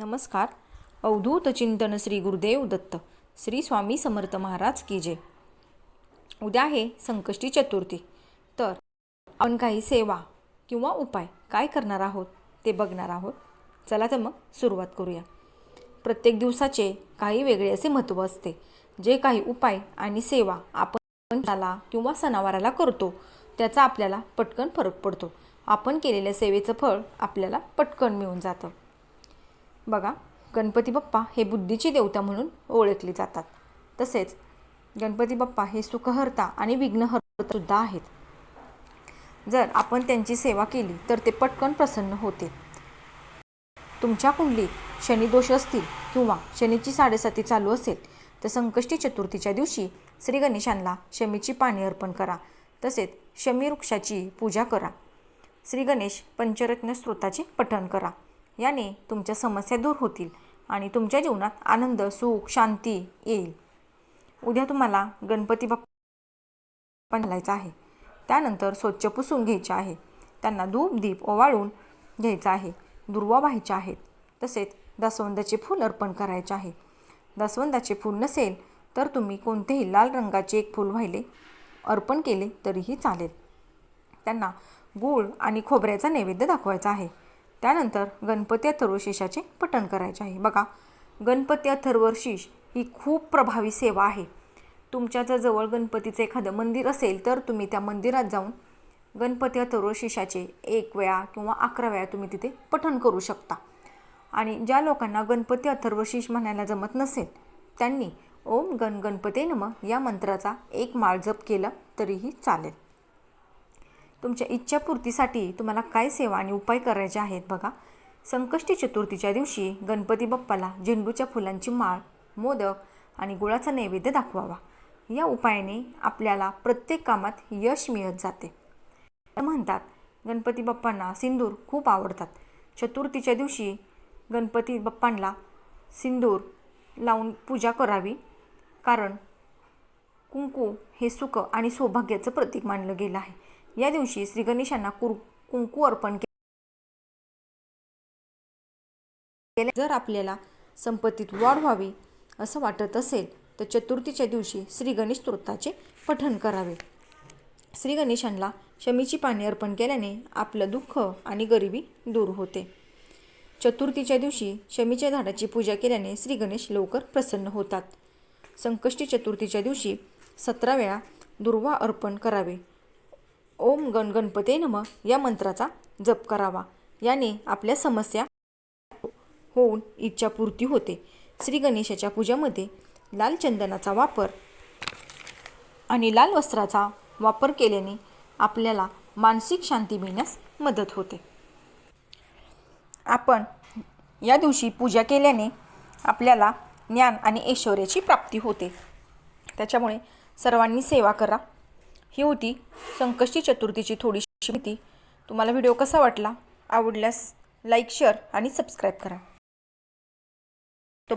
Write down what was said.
नमस्कार. अवधूत चिंतन श्री गुरुदेव दत्त. श्री स्वामी समर्थ महाराज की जय. उद्या आहे संकष्टी चतुर्थी. तर आपण काही सेवा किंवा उपाय काय करणार आहोत ते बघणार आहोत. चला तर मग सुरुवात करूया. प्रत्येक दिवसाचे काही वेगळे असे महत्त्व असते. जे काही उपाय आणि सेवा आपण त्याला किंवा सणावाराला करतो त्याचा आपल्याला पटकन फरक पडतो. आपण केलेल्या सेवेचं फळ आपल्याला पटकन मिळून जातं. बघा गणपती बाप्पा हे बुद्धीची देवता म्हणून ओळखले जातात. तसेच गणपती बाप्पा हे सुखहर्ता आणि विघ्नहर्तासुद्धा आहेत. जर आपण त्यांची सेवा केली तर ते पटकन प्रसन्न होते. तुमच्या कुंडलीत शनिदोष असतील किंवा शनीची साडेसाती चालू असेल तर संकष्टी चतुर्थीच्या दिवशी श्री गणेशांना शमीची पाणी अर्पण करा. तसेच शमी वृक्षाची पूजा करा. श्री गणेश पंचरत्न स्तोत्राचे पठण करा. याने तुमच्या समस्या दूर होतील आणि तुमच्या जीवनात आनंद सुख शांती येईल. उद्या तुम्हाला गणपती बाप्पा घालायचा आहे. त्यानंतर स्वच्छ पुसून घ्यायचे आहे. त्यांना धूप दीप ओवाळून घ्यायचा आहे. दुर्वा व्हायच्या आहेत. तसेच दसवंदाचे फूल अर्पण करायचे आहे. दसवंदाचे फूल नसेल तर तुम्ही कोणतेही लाल रंगाचे एक फूल वाहिले अर्पण केले तरीही चालेल. त्यांना गूळ आणि खोबऱ्याचा नैवेद्य दाखवायचा आहे. त्यानंतर गणपती अथर्वशीर्षाचे पठण करायचे आहे. बघा गणपती अथर्वशीष ही खूप प्रभावी सेवा आहे. तुमच्या जर जवळ गणपतीचं एखादं मंदिर असेल तर तुम्ही त्या मंदिरात जाऊन गणपती अथर्वशीर्षाचे एक वेळा किंवा अकरा वेळा तुम्ही तिथे पठण करू शकता. आणि ज्या लोकांना गणपती अथर्वशीष म्हणायला जमत नसेल त्यांनी ओम गण गणपते नम या मंत्राचा एक माळ जप केला तरीही चालेल. तुमच्या इच्छापूर्तीसाठी तुम्हाला काय सेवा आणि उपाय करायचे आहेत बघा. संकष्टी चतुर्थीच्या दिवशी गणपती बाप्पाला झेंडूच्या फुलांची माळ मोदक आणि गुळाचा नैवेद्य दाखवावा. या उपायाने आपल्याला प्रत्येक कामात यश मिळत जाते. म्हणतात गणपती बाप्पांना सिंदूर खूप आवडतात. चतुर्थीच्या दिवशी गणपती बाप्पांना सिंदूर लावून पूजा करावी कारण कुंकू हे सुख आणि सौभाग्याचं प्रतीक मानलं गेलं आहे. या दिवशी श्री गणेशांना कुर कुंकू अर्पण केले. जर आपल्याला संपत्तीत वाढ व्हावी असं वाटत असेल तर चतुर्थीच्या दिवशी श्री गणेश स्तोत्राचे पठण करावे. श्री गणेशांना शमीची पाणी अर्पण केल्याने आपलं दुःख आणि गरिबी दूर होते. चतुर्थीच्या दिवशी शमीच्या झाडाची पूजा केल्याने श्री गणेश लवकर प्रसन्न होतात. संकष्टी चतुर्थीच्या दिवशी सतरा वेळा दुर्वा अर्पण करावे. ओम गण गणपते नम या मंत्राचा जप करावा. याने आपल्या समस्या होऊन इच्छापूर्ती होते. श्री गणेशाच्या पूजेमध्ये लाल चंदनाचा वापर आणि लाल वस्त्राचा वापर केल्याने आपल्याला मानसिक शांती मिळण्यास मदत होते. आपण या दिवशी पूजा केल्याने आपल्याला ज्ञान आणि ऐश्वर्याची प्राप्ती होते. त्याच्यामुळे सर्वांनी सेवा करा. ही होती संकष्टी चतुर्थीची थोडीशी माहिती. तुम्हाला व्हिडिओ कसा वाटला आवडल्यास लाईक शेअर आणि सबस्क्राईब करा. तो